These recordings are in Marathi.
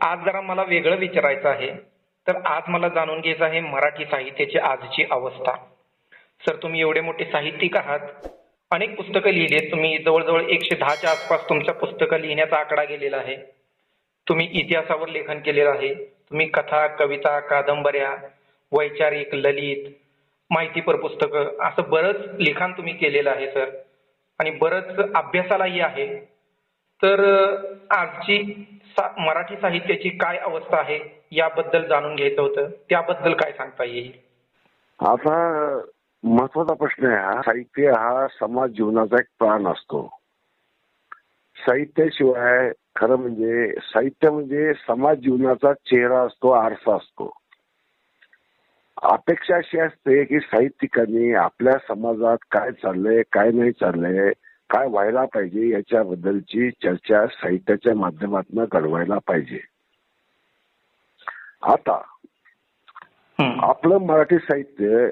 आज जरा मला वेगळं विचारायचं आहे. तर आज मला जाणून घ्यायचं आहे मराठी साहित्याची आजची अवस्था. सर तुम्ही एवढे मोठे साहित्यिक आहात. अनेक पुस्तकं लिहिली आहेत. तुम्ही जवळजवळ एकशे दहाच्या आसपास तुमच्या पुस्तकं लिहिण्याचा आकडा गेलेला आहे. तुम्ही इतिहासावर लेखन केलेलं आहे. तुम्ही कथा कविता कादंबऱ्या वैचारिक ललित माहितीपर पुस्तकं असं बरंच लिखाण तुम्ही केलेलं आहे सर. आणि बरंच अभ्यासालाही आहे. तर आजची सा मराठी साहित्याची काय अवस्था आहे याबद्दल जाणून घ्यायचं होतं. त्याबद्दल काय सांगता येईल? आता महत्त्वाचा प्रश्न आहे हा. साहित्य हा समाज जीवनाचा एक प्राण असतो. साहित्याशिवाय खरं म्हणजे साहित्य म्हणजे समाज जीवनाचा चेहरा असतो आरसा असतो. अपेक्षा अशी असते की साहित्यिकांनी आपल्या समाजात काय चाललंय काय नाही चाललंय काय व्हायला पाहिजे याच्याबद्दलची चर्चा साहित्याच्या माध्यमातून घडवायला पाहिजे आता. आपलं मराठी साहित्य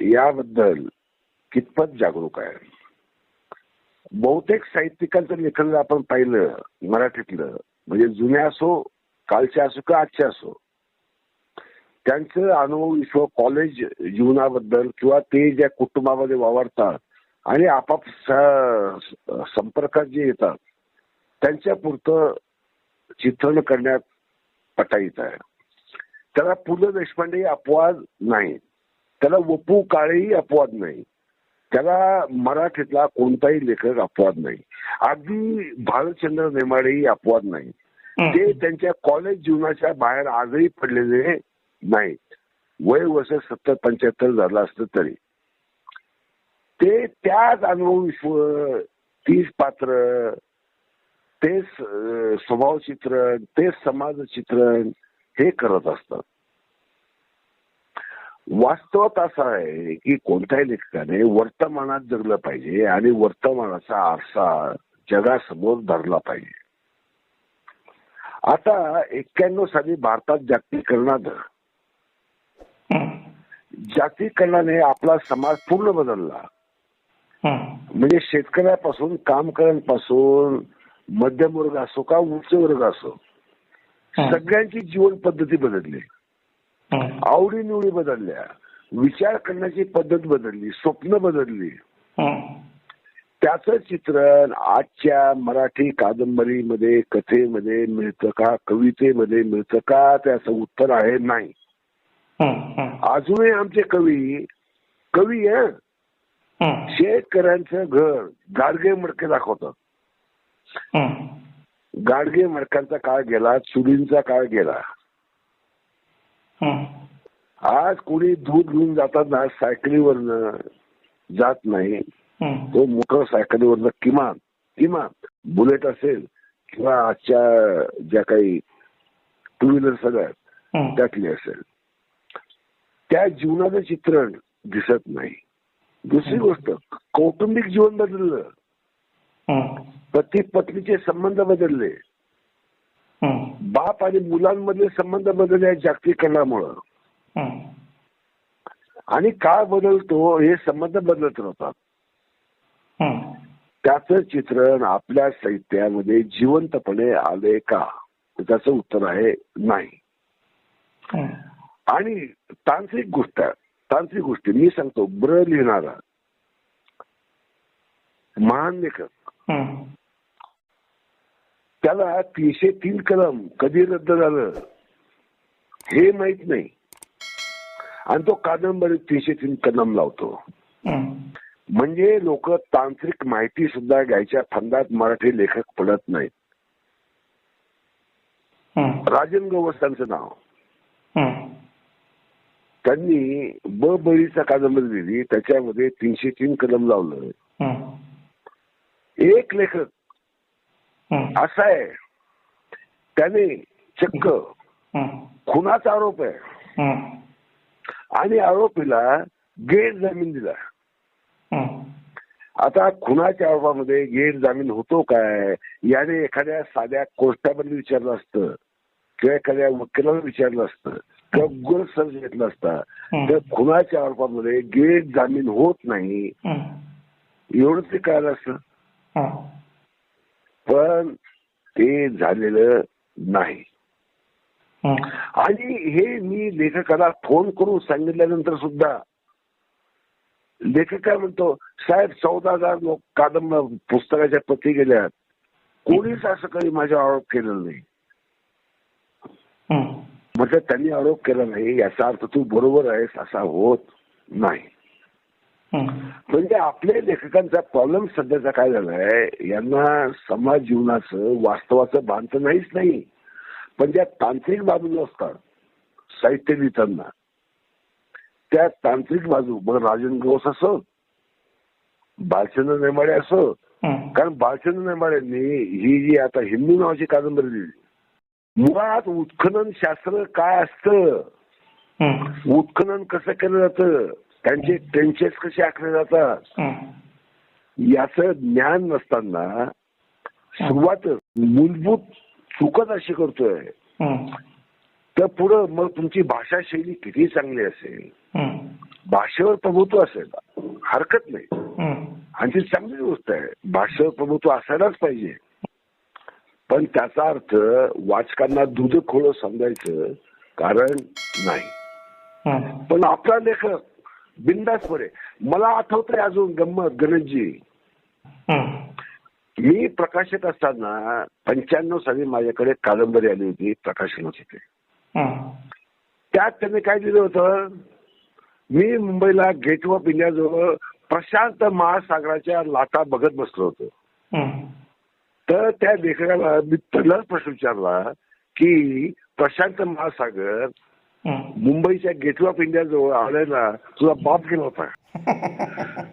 याबद्दल कितपत जागरूक आहे बहुतेक साहित्यिकांचं लेखन जर आपण पाहिलं मराठीतलं म्हणजे जुन्या असो कालचे असो किंवा आजचे असो त्यांचं अनुभव विश्व कॉलेज जीवनाबद्दल किंवा ते ज्या कुटुंबामध्ये वावरतात आणि आपाप संपर्कात जे येतात त्यांच्या पुरतं चित्रण करण्यात पटाईत आहे. त्याला पु ल देशपांडे अपवाद नाही. त्याला वपू काळेही अपवाद नाही. त्याला मराठीतला कोणताही लेखक अपवाद नाही. अगदी भालचंद्र नेमाडेही अपवाद नाही. ते त्यांच्या कॉलेज जीवनाच्या बाहेर आजही पडलेले नाहीत. वय वर्ष सत्तर पंच्याहत्तर झालं असतं तरी. ते त्याच अनुभव विश्व तीच पात्र तेच स्वभाव चित्रण तेच समाज चित्रण हे करत असतात वास्तवात असं आहे की कोणत्याही लेखकाने वर्तमानात जगलं पाहिजे आणि वर्तमानाचा आरसा जगासमोर धरला पाहिजे आता एक्क्याण्णव साली भारतात जागतिकीकरणात हं. जागतिकीकरणाने आपला समाज पूर्ण बदलला. म्हणजे शेतकऱ्यापासून कामकऱ्यांपासून मध्यम वर्ग असो का उच्च वर्ग असो. सगळ्यांची जीवन पद्धती बदलली. आवडीनिवडी बदलल्या विचार करण्याची पद्धत बदलली स्वप्न बदलली. त्याचं चित्रण आजच्या मराठी कादंबरीमध्ये कथेमध्ये मिळतं का कवितेमध्ये मिळतं का त्याचं उत्तर आहे नाही. अजूनही आमचे कवी कवी आहे. शेतकऱ्यांचं घर गाडगे मडके दाखवतात हं. गाडगे मडक्यांचा काळ गेला चुलींचा काळ गेला. आज कोणी दूध घेऊन जाताना सायकलीवरनं जात नाही. तो मोटरसायकलीवरनं किमान किमान बुलेट असेल किंवा आजच्या ज्या काही टू व्हीलर सगळ्यात. त्यातली असेल त्या जीवनाचं चित्रण दिसत नाही दुसरी गोष्ट कौटुंबिक जीवन बदललं. पती पत्नीचे संबंध बदलले. बाप आणि मुलांमधले संबंध बदलले जागतिकीकरणामुळं हं. आणि काळ बदलतो हे संबंध बदलत राहतात. त्याचं चित्रण आपल्या साहित्यामध्ये जिवंतपणे आले का त्याचं उत्तर आहे नाही. आणि तांत्रिक गोष्ट आहे तांत्रिक गोष्टी मी सांगतो ब्र लिहिणारा महान लेखक. त्याला तीनशे तीन कलम कधी रद्द झालं हे माहीत नाही आणि तो कादंबरीत तीनशे तीन कलम लावतो. म्हणजे लोक तांत्रिक माहिती सुद्धा घ्यायच्या फंदात मराठी लेखक पडत नाहीत. राजन गवस्तांचं नाव. त्यांनी ब बळीचा कादंबरी लिहिली त्याच्यामध्ये तीनशे तीन कलम लावलं. एक लेखक. असा आहे त्याने चक्क. खुनाचा आरोप आहे. आणि आरोपीला गेट जामीन दिला. आता खुनाच्या आरोपामध्ये गेट जामीन होतो काय याने एखाद्या साध्या कोर्टामध्ये विचारलं असतं किंवा एखाद्या वकिलाला विचारलं असतं किंवा गुगल सर्च घेतला असता तर खुनाच्या आरोपामध्ये गेट जामीन होत नाही. एवढंच ते कळालं असतं हं. पण ते झालेलं नाही. आणि हे मी लेखकाला फोन करून सांगितल्यानंतर सुद्धा लेखक काय म्हणतो साहेब चौदा हजार लोक कादंब पुस्तकाच्या प्रती गेल्यात कोणीच असं काही माझ्यावर आरोप केलेला नाही. म्हटलं त्यांनी आरोप केला नाही याचा अर्थ तू बरोबर आहेस असा होत नाही. म्हणजे आपल्या लेखकांचा प्रॉब्लेम सध्याचा काय झालाय यांना समाज जीवनाचं वास्तवाचं भान तर नाहीच नाही पण ज्या तांत्रिक बाजू असतात साहित्य लिहिताना त्या तांत्रिक बाजू मग राजन घोष असो बालचंद्र नेमाडे असो. कारण बालचंद्र नेमाड्यांनी ही जी आता हिंदू नावाची कादंबरी लिहिली मुळात उत्खनन शास्त्र काय असतं. उत्खनन कसं केलं जातं त्यांचे ट्रेंचेस कसे आखले जातात. याचं ज्ञान नसताना सुरुवात मूलभूत चुकत अशी करतोय. तर पुढं मग तुमची भाषा शैली किती चांगली असेल. भाषेवर प्रभुत्व असेल हरकत नाही हं. आणि ती चांगली गोष्ट आहे भाषेवर प्रभुत्व असायलाच पाहिजे पण त्याचा अर्थ वाचकांना दूध खोळ समजायचं कारण नाही. पण आपला लेखक बिंदासपणे मला आठवतंय अजून गंमत गणेशजी. मी प्रकाशक असताना पंच्याण्णव साली माझ्याकडे कादंबरी आली होती प्रकाशनाची ते हं. त्यात त्यांनी काय दिलं होतं मी मुंबईला गेट ऑफ इंडिया जवळ प्रशांत महासागराच्या लाटा बघत बसलो होतो. तर त्या लेखकाला मी पहिलाच प्रश्न विचारला की प्रशांत महासागर. मुंबईच्या गेट ऑफ इंडिया जवळ आलेला तुझा बाप गेला होता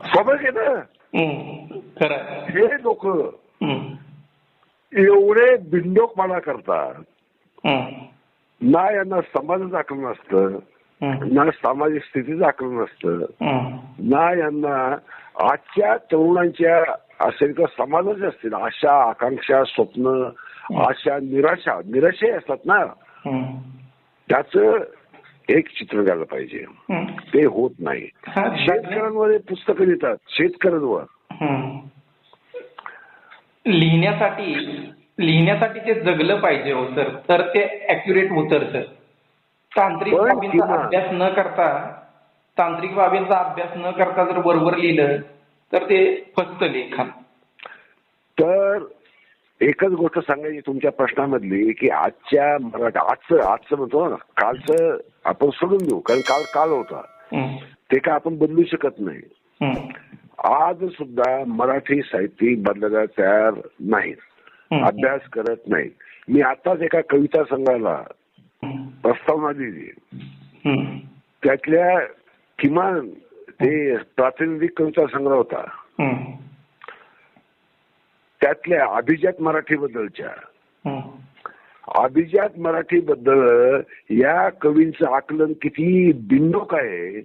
स्वाभाविक आहे ना हं. लोक. एवढे बिंडोकपणा करतात. ना यांना समाजाचं आकलन असतं. ना सामाजिक स्थितीचं आकलन असतं. ना यांना आजच्या तरुणांच्या असेल किंवा समाजाचे असतील आशा आकांक्षा स्वप्न आशा निराशा निराशा असतात ना. हं. त्याचं एक चित्र द्यायला पाहिजे. ते होत नाही. शेतकऱ्यांवर पुस्तकं लिहितात शेतकऱ्यांवर. लिहिण्यासाठी लिहिण्यासाठी ते जगलं पाहिजे हो सर. तर ते अॅक्युरेट होतं सर. तांत्रिक बाबींचा अभ्यास न करता तांत्रिक बाबींचा अभ्यास न करता जर बरोबर लिहिलं तर ते फसतं लेखन तर एकच गोष्ट सांगायची तुमच्या प्रश्नामधली की आजच्या मराठी आजचं आजचं म्हणतो ना कालचं आपण सोडून देऊ कारण काल काल होता. ते काय आपण बदलू शकत नाही. आज सुद्धा मराठी साहित्यिक बदलायला तयार नाहीत हं. अभ्यास करत नाहीत मी आताच एका कविता संघाला. प्रस्तावना दिली. त्यातल्या किमान ते प्रातिनिधिक कविता संग्रह होता हं. त्यातल्या अभिजात मराठीबद्दलच्या हं. अभिजात मराठीबद्दल या कवींचं आकलन किती बिंडोक आहे.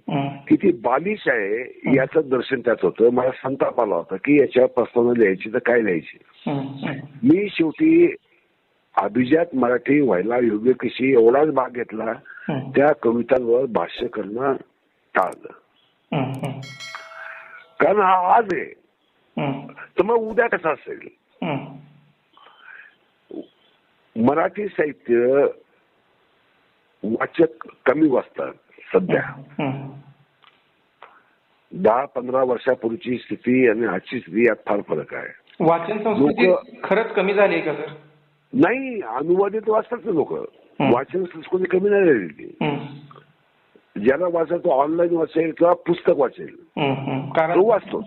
किती बालिश आहे याचं दर्शन त्यात होतं मला संताप आला होता की याच्यावर प्रस्तावना लिहायची तर काय लिहायची. मी शेवटी अभिजात मराठी व्हायला योग्य कशी एवढाच भाग घेतला. त्या कवितांवर भाष्य करणं टाळलं. कारण हा आज आहे. हं. तर मग उद्या कसा असेल? हं. मराठी साहित्य वाचक कमी वाचतात सध्या. दहा पंधरा वर्षापूर्वीची स्थिती आणि आजची स्थिती यात फार फरक आहे. वाचन संस्कृती खरंच कमी झाली का सर? नाही अनुवादित वाचतात ना लोक. वाचन संस्कृती कमी नाही झालेली. ज्याला वाचत तो ऑनलाईन वाचेल किंवा पुस्तक वाचेल तो वाचतोच.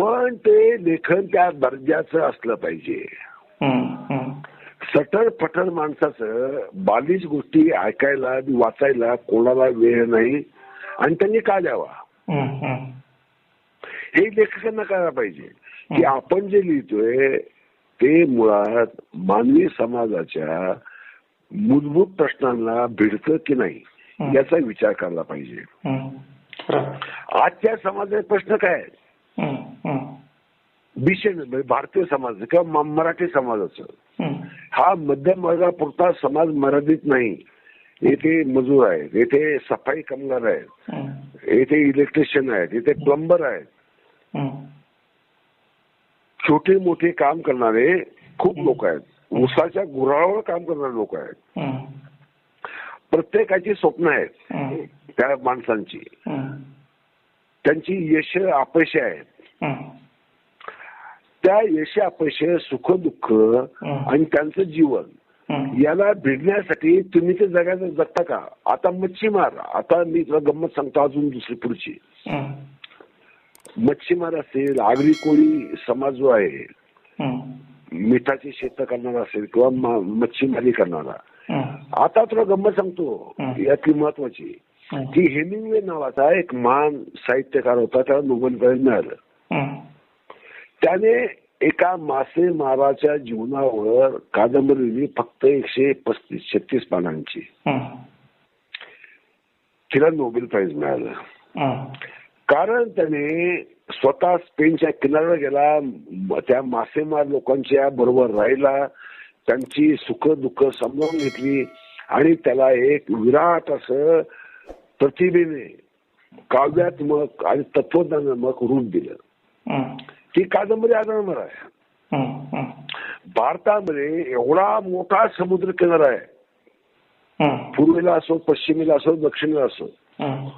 पण ते लेखन त्या दर्जाचं असलं पाहिजे. सटर फटर माणसाचं बालिश गोष्टी ऐकायला वाचायला कोणाला वेळ नाही आणि त्यांनी का द्यावा हं. लेखकांना करायला पाहिजे की आपण जे लिहितोय ते मुळात मानवी समाजाच्या मूलभूत प्रश्नांना भिडतं की नाही. याचा विचार करायला पाहिजे. आजच्या समाजाचे प्रश्न काय. विषय म्हणजे भारतीय समाज किंवा मराठी समाजाचं हं. हा मध्यम वर्गापुरता समाज मर्यादित नाही येथे मजूर आहेत येथे सफाई कामगार आहेत. येथे इलेक्ट्रिशियन आहेत येथे प्लंबर आहेत. छोटे मोठे काम करणारे खूप लोक आहेत ऊसाच्या गुराळावर काम करणारे लोक आहेत हं. प्रत्येकाची स्वप्न आहेत. त्या माणसांची. त्यांची यश अपयश आहेत. त्या यश अपयश सुख दुःख आणि त्यांचं जीवन. याला भिडण्यासाठी तुम्ही ते जगायचं जगता का आता मच्छीमार आता मी तुला गंमत सांगतो अजून दुसरी पुढची. मच्छीमार असेल आगरी कोळी समाज जो आहे. मिठाची शेतं करणारा असेल किंवा मच्छीमारी करणारा. आता तुला गंमत सांगतो. यातली महत्वाची. की हेमिंगवे नावाचा एक महान साहित्यकार होता त्याला नोबेल प्राइज मिळालं. त्याने एका मासेमाराच्या जीवनावर कादंबरी लिहिली फक्त एकशे पस्तीस छत्तीस पानांची. तिला नोबेल प्राइज मिळालं. कारण त्याने स्वतः स्पेनच्या किनाऱ्यावर गेला त्या मासेमार लोकांच्या बरोबर राहिला त्यांची सुख दुःख समजावून घेतली आणि त्याला एक विराट असं प्रतिभेने काव्यात्मक आणि तत्वज्ञानात्मक रूप दिलं हं. ती कादंबरी आदळणार आहे. भारतामध्ये एवढा मोठा समुद्र किनारा आहे हं. पूर्वेला असो पश्चिमेला असो दक्षिणेला असो हं.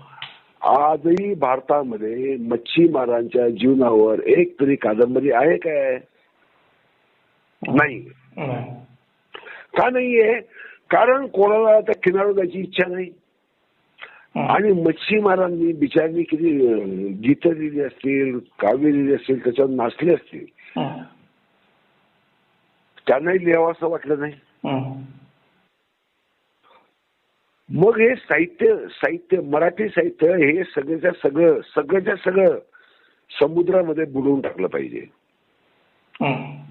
आजही भारतामध्ये मच्छीमारांच्या जीवनावर एक तरी कादंबरी आहे काय नाही. का नाहीये कारण कोणाला त्या किनाऱ्यावर जायची इच्छा नाही हं. आणि मच्छीमारांनी बिचारांनी किती गीतं लिहिली असतील काव्य लिहिली असतील त्याच्यावर नाचले असतील हं. त्यांनाही लिहावं असं वाटलं नाही हं. मग हे साहित्य साहित्य मराठी साहित्य हे सगळ्याच्या सगळं सगळ्याच्या सगळं समुद्रामध्ये बुडवून टाकलं पाहिजे हं.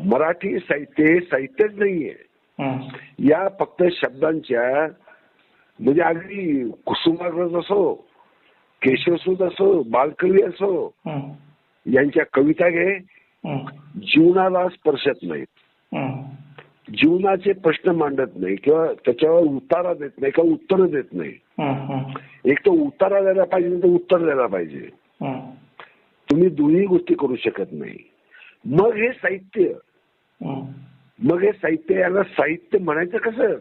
मराठी साहित्य हे साहित्यच नाहीये हं. या फक्त शब्दांच्या म्हणजे अगदी कुसुमाग्रज असो केशवसूत असो बालकवी असो. यांच्या कविता घे हं. जीवनाला स्पर्शत नाहीत. जीवनाचे प्रश्न मांडत नाही किंवा त्याच्यावर उतारा देत नाही किंवा उत्तर देत नाही. एक तर उतारा द्यायला पाहिजे तर उत्तर द्यायला पाहिजे. तुम्ही दोन्ही गोष्टी करू शकत नाही मग हे साहित्य. मग हे साहित्य याला साहित्य म्हणायचं कसं.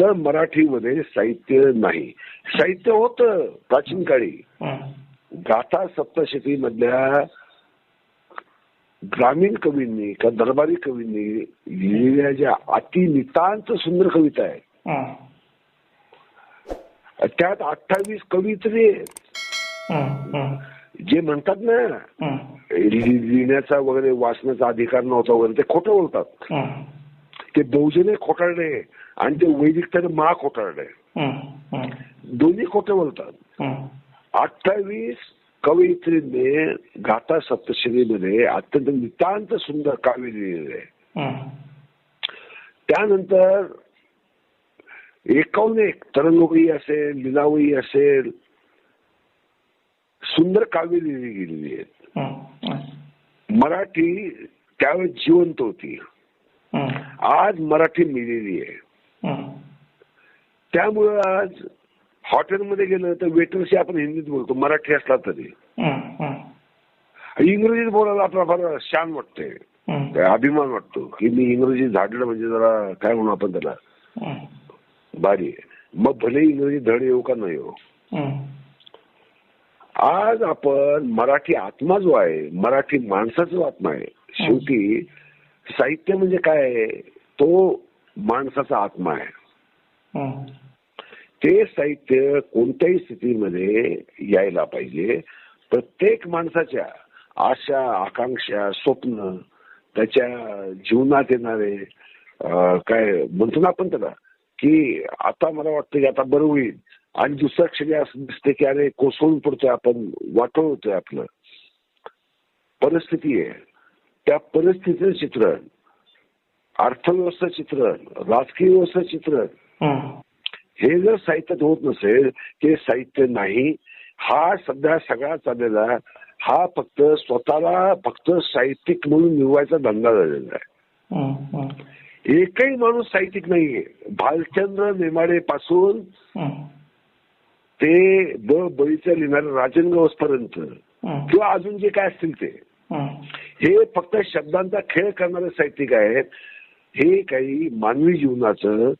तर मराठीमध्ये साहित्य नाही साहित्य होतं प्राचीन काळी. गाथा सप्तशती मधल्या ग्रामीण कवींनी किंवा दरबारी कवींनी लिहिलेल्या ज्या अति नितांत सुंदर कविता आहेत हं. त्यात अठ्ठावीस कवितरी आहेत हं. हं. जे म्हणतात ना लिहिण्याचा वगैरे वाचण्याचा अधिकार नव्हता वगैरे ते खोटं बोलतात. ते बहुजने खोटारडे आणि ते वैदिक तर मा खोटारडे. हं. दोन्ही खोटे बोलतात. अठ्ठावीस कवयित्रीने गाथा सप्तशतीमध्ये अत्यंत नितांत सुंदर काव्य लिहिलेले. त्यानंतर एकावन्न एक तरंगोई असेल लिलावई असेल सुंदर काव्य लिहिली गेलेली आहेत. मराठी त्यावेळेस जिवंत होती. आज मराठी मिळलेली आहे. त्यामुळं आज हॉटेलमध्ये गेलं तर वेटरशी आपण हिंदीत बोलतो मराठी असला तरी. इंग्रजीत बोलायला आपला फार शान वाटते हं. अभिमान वाटतो की मी इंग्रजी झाडलं म्हणजे जरा काय म्हणू आपण त्याला. भारी मग भले इंग्रजी धड येऊ का नाही येऊ हं. आज आपण मराठी आत्मा जो आहे मराठी माणसाचा जो आत्मा आहे. शेवटी साहित्य म्हणजे काय आहे? तो माणसाचा आत्मा आहे. ते साहित्य कोणत्याही स्थितीमध्ये यायला पाहिजे. प्रत्येक माणसाच्या आशा आकांक्षा स्वप्न त्याच्या जीवनात येणारे काय म्हणतो ना आपण त्याला. की आता मला वाटतं की आता बरं होईल. आणि दुसऱ्या क्षणी असं दिसते की अरे कोसळून पडतोय आपण वाटोळ होतोय आपलं. परिस्थिती आहे. त्या परिस्थितीचं चित्रण अर्थव्यवस्था चित्रण राजकीय व्यवस्था चित्रण हं. जर साहित्यात होत नसेल ते साहित्य नाही. हा सध्या सगळा चाललेला हा फक्त स्वतःला फक्त साहित्यिक म्हणून निवडायचा धंदा झालेला आहे. एकही माणूस साहित्यिक नाहीये भालचंद्र नेमाडे पासून. ते ब बळीच्या लिहिणारे राजन पर्यंत. किंवा अजून जे काय असतील ते हं. फक्त शब्दांचा खेळ करणारे साहित्यिक आहेत हे काही मानवी जीवनाचं.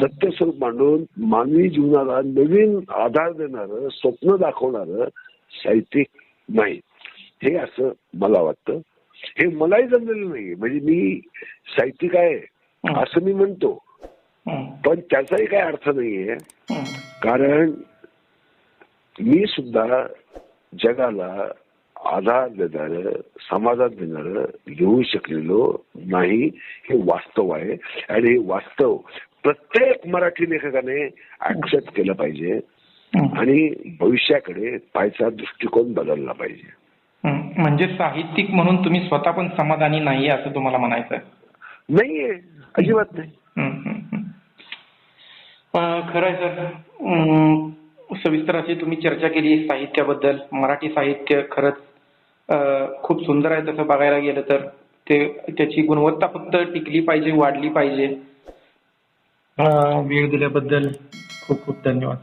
सत्य स्वरूप मांडून मानवी जीवनाला नवीन आधार देणारं स्वप्न दाखवणारं साहित्यिक नाही हे असं मला वाटतं हे मलाही जमलेलं नाही म्हणजे मी साहित्यिक आहे. असं मी म्हणतो. पण त्याचाही काही अर्थ नाहीये. कारण मी सुद्धा जगाला आधार देणार समाधान देणार घेऊ शकलेलो नाही. हे वास्तव आहे. आणि हे वास्तव प्रत्येक मराठी लेखकाने ऍक्सेप्ट केलं पाहिजे. आणि भविष्याकडे पाहायचा दृष्टिकोन बदलला पाहिजे. म्हणजे साहित्यिक म्हणून तुम्ही स्वतः पण समाधानी नाही असं तुम्हाला म्हणायचं नाहीये. अजिबात नाही. हं, खरं आहे सर. सविस्तर अशी तुम्ही चर्चा केली साहित्याबद्दल. मराठी साहित्य खरंच खूप सुंदर आहे तसं बघायला गेलं तर. ते त्याची गुणवत्ता फक्त टिकली पाहिजे वाढली पाहिजे. वेळ दिल्याबद्दल खूप खूप धन्यवाद.